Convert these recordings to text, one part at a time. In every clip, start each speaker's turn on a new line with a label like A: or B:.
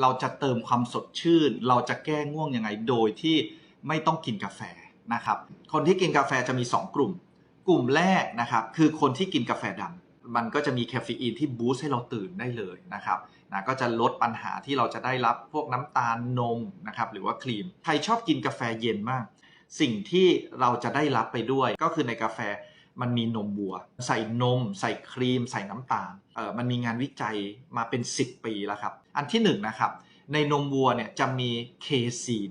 A: เราจะเติมความสดชื่น เราจะแก้ง่วงยังไงโดยที่ไม่ต้องกินกาแฟนะครับ คนที่กินกาแฟจะมี 2 กลุ่ม กลุ่มแรกนะครับคือคนที่กินกาแฟดำมันก็จะมีแคฟอีนที่บูสต์ให้เราตื่นได้เลยนะครับนะก็จะลดปัญหาที่เราจะได้รับพวกน้ำตาลนมนะครับหรือว่าครีม ใครชอบกินกาแฟเย็นมาก สิ่งที่เราจะได้รับไปด้วยก็คือในกาแฟ มันมีนมวัว ใส่นม ใส่ครีม ใส่น้ำตาลเออมันมีงานวิจัยมาเป็น 10 ปีแล้วครับ อันที่1นงนะครับ ในนมวัวเนี่ยจะมีเคซีน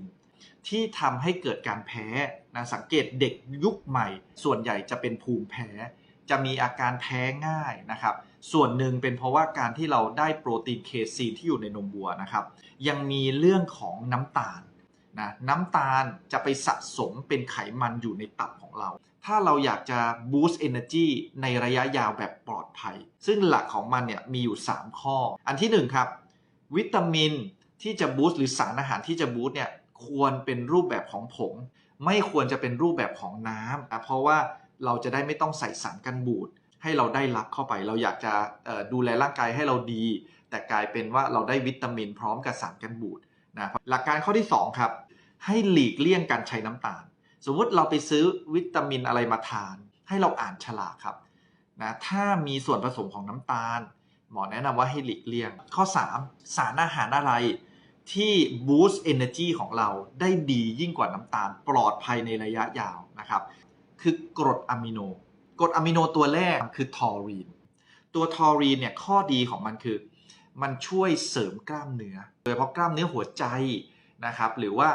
A: ที่ทำให้เกิดการแพ้นะสังเกตเด็กยุคใหม่ ส่วนใหญ่จะเป็นภูมิแพ้ จะมีอาการแพ้ง่ายนะครับส่วนหนึ่งเป็นเพราะว่าการที่เราได้โปรตีนเคซีนที่อยู่ในนมวัวนะครับ ยังมีเรื่องของน้ำตาล นะน้ำตาลจะไปสะสมเป็นไขมันอยู่ในตับของเรา ถ้าเราอยากจะ boost energy ในระยะยาวแบบปลอดภัย ซึ่งหลักของมันเนี่ยมีอยู่ 3 ข้อ อันที่ 1 ครับ วิตามินที่จะ boost หรือสารอาหารที่จะ boost เนี่ยควรเป็นรูปแบบของผง ไม่ควรจะเป็นรูปแบบของน้ำนะเพราะว่าเราจะได้ไม่ต้องใส่สารกันบูดให้เราได้รับเข้าไป เราอยากจะดูแลร่างกายให้เราดี แต่กลายเป็นว่าเราได้วิตามินพร้อมกับสารกันบูด นะหลักการข้อที่ 2 ครับ ให้หลีกเลี่ยงการใช้น้ำตาล สมมุติเราไปซื้อวิตามินอะไรมาทาน ให้เราอ่านฉลากครับนะถ้ามีส่วนผสมของน้ำตาล หมอแนะนำว่าให้หลีกเลี่ยง ข้อ 3 สารอาหารอะไรที่ boost energy ของเราได้ดียิ่งกว่าน้ำตาลปลอดภัยในระยะยาวนะครับ คือกรดอะมิโน กรดอะมิโนตัวแรกคือทอรีน ตัวทอรีนเนี่ยข้อดีของมันคือ มันช่วยเสริมกล้ามเนื้อ โดยเฉพาะกล้ามเนื้อหัวใจนะครับ หรือว่า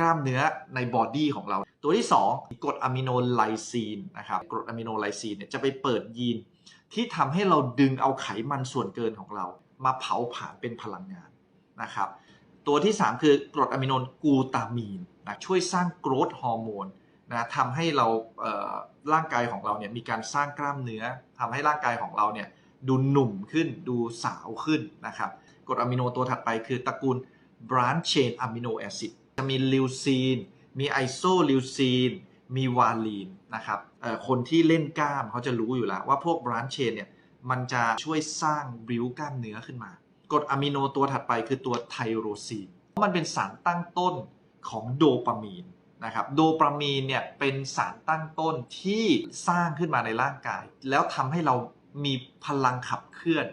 A: กล้ามเนื้อในบอดี้ของเรา ตัวที่ 2กรดอะมิโนไลซีนนะครับกรดอะมิโนไลซีนเนี่ยจะไปเปิดยีนที่ทำให้เราดึงเอาไขมันส่วนเกินของเรา มาเผาผลาญเป็นพลังงานนะครับ ตัวที่ 3 คือกรดอะมิโนกูตามีนนะช่วยสร้างโกรทฮอร์โมนนะทำให้เราเอ่อร่างกายของเราเนี่ยมีการสร้างกล้ามเนื้อทำให้ร่างกายของเราเนี่ย ดูหนุ่มขึ้นดูสาวขึ้นนะครับกรดอะมิโนตัวถัดไปคือตระกูล branch chain amino acid จะมีลิวซีน มีไอโซลิวซีน มีวาลีนนะครับคนที่เล่นกล้ามเขาจะรู้อยู่แล้วว่าพวก branch chain เนี่ยมันจะช่วยสร้างบิวกล้ามเนื้อขึ้นมากรดอะมิโนตัวถัดไปคือตัวไทโรซีน มันเป็นสารตั้งต้นของโดปามีนนะครับโดปามีนเนี่ยเป็นสารตั้งต้นที่สร้างขึ้นมาในร่างกาย แล้วทำให้เรา มีพลังขับเคลื่อน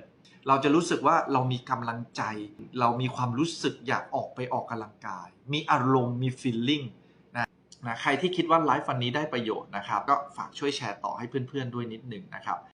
A: เราจะรู้สึกว่าเรามีกำลังใจ เรามีความรู้สึกอยากออกไปออกกำลังกาย มีอารมณ์มีฟีลลิ่งนะนะใครที่คิดว่าไลฟ์วันนี้ได้ประโยชน์นะครับ ก็ฝากช่วยแชร์ต่อให้เพื่อนๆด้วยนิดหนึ่งนะครับ